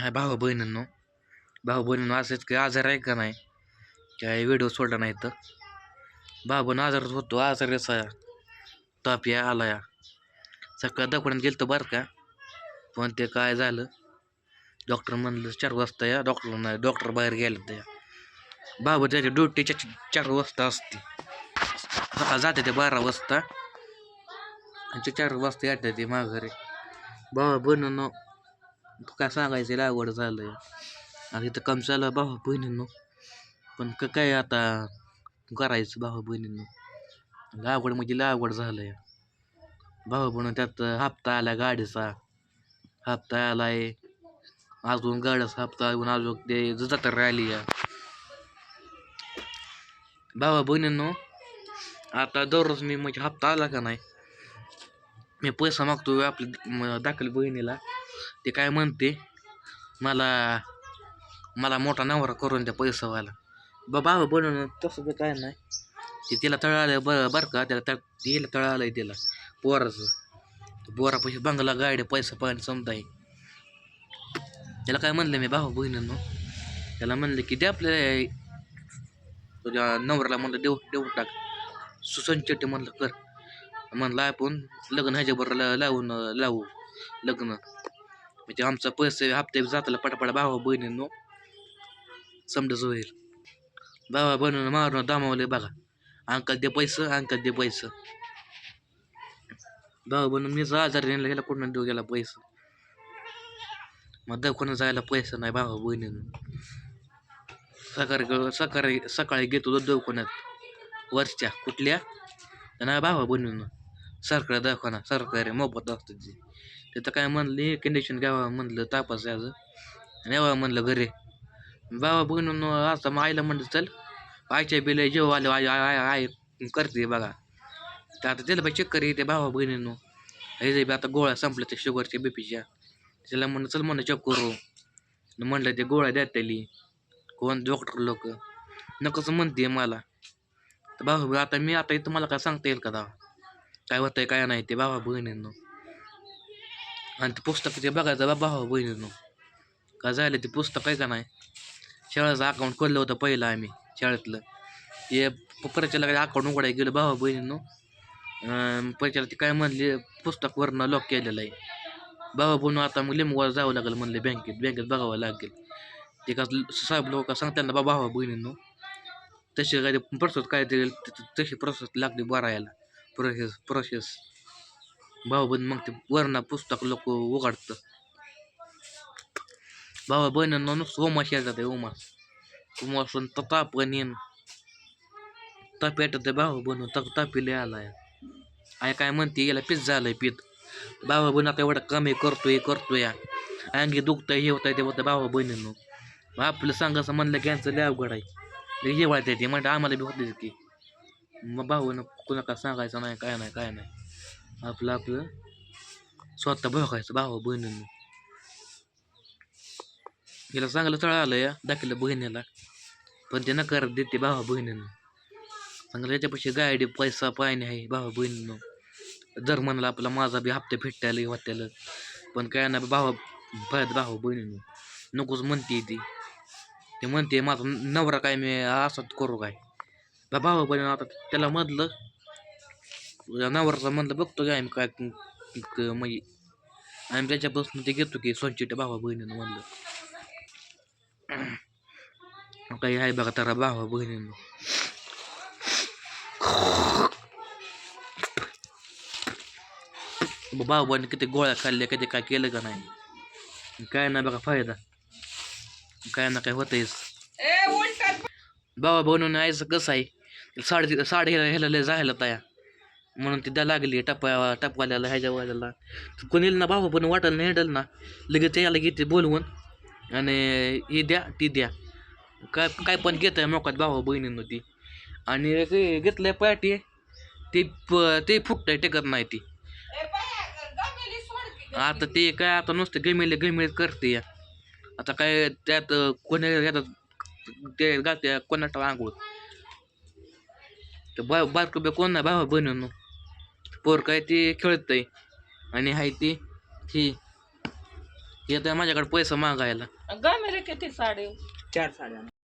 हा भाऊ बहिणींनो भाऊ बहिणींनो असंच काही आजार आहे का नाही? काही व्हिडिओ सोडला नाही तर. भाऊ बहीण आजारच होतो आजार असा. ताप या आला या सकाळ दवाखान्यात गेलं बरं का? पण ते काय झालं? डॉक्टर म्हणलं चार वाजता या डॉक्टर नाही डॉक्टर बाहेर गेले त्या बाबा त्याची ड्युटी चार वाजता असते. सकाळ जाते ते बारा वाजता. आणि ते चार वाजता येते ते माघारी. बाबा बहिणींनो काय सांगायचं लागवड झालं आणि इथं काम चालू आहे बहिणींनो पण क काय आता करायचं भावा बहिणींनो? लागवड म्हणजे लागवड झालं आहे भावा बहिण त्यात हप्ता आला गाडीचा. हप्ता आलाय. अजून गाड्याचा हप्ता अजून अजून ते जतर राहिली आहे. भावा बहिणींनो आता दररोज मी म्हणजे हप्ता आला का नाही मी पैसा मागतो आपली दाखल बहिणीला. ते काय म्हणते मला मला मोठा नवरा करून द्या पैसावाला. बा बाबा बनवून तसं तर काय नाही. ते तिला तळ आलं बरं का त्याला तळ तिला तळ आलं आहे तिला पोराचं. पोरा पैसे बंगला गाडी पैसा पाणी समजाय. त्याला काय म्हणलं मी भाऊ बहिणींनो? त्याला म्हणलं की दे आपल्या तुझ्या नवऱ्याला म्हणलं देऊ देऊ टाक. सुसंचट्टी म्हणलं कर. म्हणला आपण लग्न ह्याच्याबरोबर ला- लावून लावू लग्न. म्हणजे आमचा पैसे हप्ते जाताला पटापट भावा बहिणींनो समजच होईल. भावा बहिणीनं मारून दामावले बघा. अंकल दे पैसे अंकल दे पैसे. भाऊ बनून मीच आजार नेला गेला कुठून देऊ गेला पैसे? मग दवाखान्यात जायला पैसे नाही भावा बहिणीनं. सकाळी सकाळी सकाळी घेतो दवाखान्यात. वरच्या कुठल्या? नाही भावा बहिणीनं. सरकार दवाखाना रे मोफत दाखवतो ते तिथं काय म्हणले कंडिशन घ्यावा म्हणलं तापास याचं आणि यावं म्हणलं घरी. बाबा बघून आता मग आईला म्हणलं चल आईच्या बिल जेव्हा आले आई आय आय करते बघा. तर आता त्याला बाई चक्कर येते भावा बहिणीनो. हे बी आता गोळ्या संपल्या त्या शुगरच्या बीपीच्या त्याला म्हणलं चल म्हणलं चेक करू. म्हणलं ते गोळ्या द्या त्याली. कोण? डॉक्टर लोक. नकोच म्हणते मला. तर भाऊ आता मी आता इथं मला काय सांगता येईल का दावा? काय होतंय काय नाही ते बाबा बहिणींनो. आणि ते पुस्तक ते बघायचं बाबा भावा हो बहिणींनो. काय झालं ते पुस्तक आहे का नाही? शाळेचं अकाउंट खोललं होतं पहिलं आम्ही शाळेतलं. ते परिचयाला अकाउंट उघडायला गेलं भावा हो बहिणींनो. परिचयाला ते काय म्हणले पुस्तकवरनं लॉक केलेलं आहे. बाबा बहिण आता मग लिंबूवर जावं लागेल म्हणले बँकेत बँकेत बघावं लागेल. ते का साहेब लोक सांगतात ना भावा हो बहिणींनो तसे काय ते काय ते तशी प्रसाद लागली बरायला प्रोसेस प्रोसेस भाऊ बहीण मग ते वरना पुस्तक लोक उघडतं. भावा बहिणींना नुसतं उमास येतात आहे उमास उमासून ताप येईन. ताप येतात ते भाऊ बहिण तक तापीले आलाय. आय काय म्हणते याला पीत झालंय पीत भावा बहिण आता एवढं कमी करतोय करतोय. अंगी दुखतंय हे होतंय ते होतं भावा बहिणींनो. मग आपलं सांगायचं म्हणलं की यांचं लय अवघड आहे. जेवायचं जेवायला येते म्हणजे आम्हाला बी होते की. मग भाऊ कुणा का सांगायचं नाही काय नाही काय नाही. आपलं आपलं. स्वतः बघायचं भावा बहिणींनो. हिला चांगलं तळ आलं या दाखिलं बहिणीला. पण ते नकार देते भावा बहिणीनं. चांगलं याच्यापाशी गाडी पैसा पाणी आहे भावा बहिणीनं. जर म्हणाला आपला माझा बी हप्ते फिटायला होत्याला पण काय ना भावा भयात भावा बहिणीनं. नकोच म्हणते ती. ते म्हणते माझा नवरा काय मी असंच करू काय? भावा बहिणी आता त्याला म्हटलं नवऱ्याचं म्हणलं बघतो काय आम्ही काय क- क- म्हणजे आम्ही त्याच्यापासून ते घेतो की सोनचिट्या भावा बहिणीनं म्हणलं. काही आहे बघा तर भावा बहिणीनं. बहिणी किती गोळ्या खाल्ल्या कधी काय केलं का नाही. काय नाही बघा फायदा. काय ना काय होतंयच. बाबा बनवून यायचं कसं आहे? साडे साडे ह्याला लय जायला तया म्हणून ती द्या लागली टपा टपवाल्याला ह्याच्या वाल्याला कोणी ना बाबा पण वाटेल ना हेंडल ना. लगेच याला घेते बोलवून. आणि ही द्या ती द्या. काय काय पण घेत आहे मोकात भावा बहिणीनं ती. आणि ते घेतलंय पाठी ते प ते फुटतंय टेकत नाही ती. आता ते काय आता नुसतं गमेले गमेले करते या. आता काय त्यात कोणी येतात ते घालते कोणाटा आंघोळ. तर बा बारकं बे कोण नाही भावा बहिणीनं. पोर काय ते खेळतंय आणि हाय ती ही. येत आहे माझ्याकडे पैसा मागायला. गा मेरे किती साडी? चार साड्या.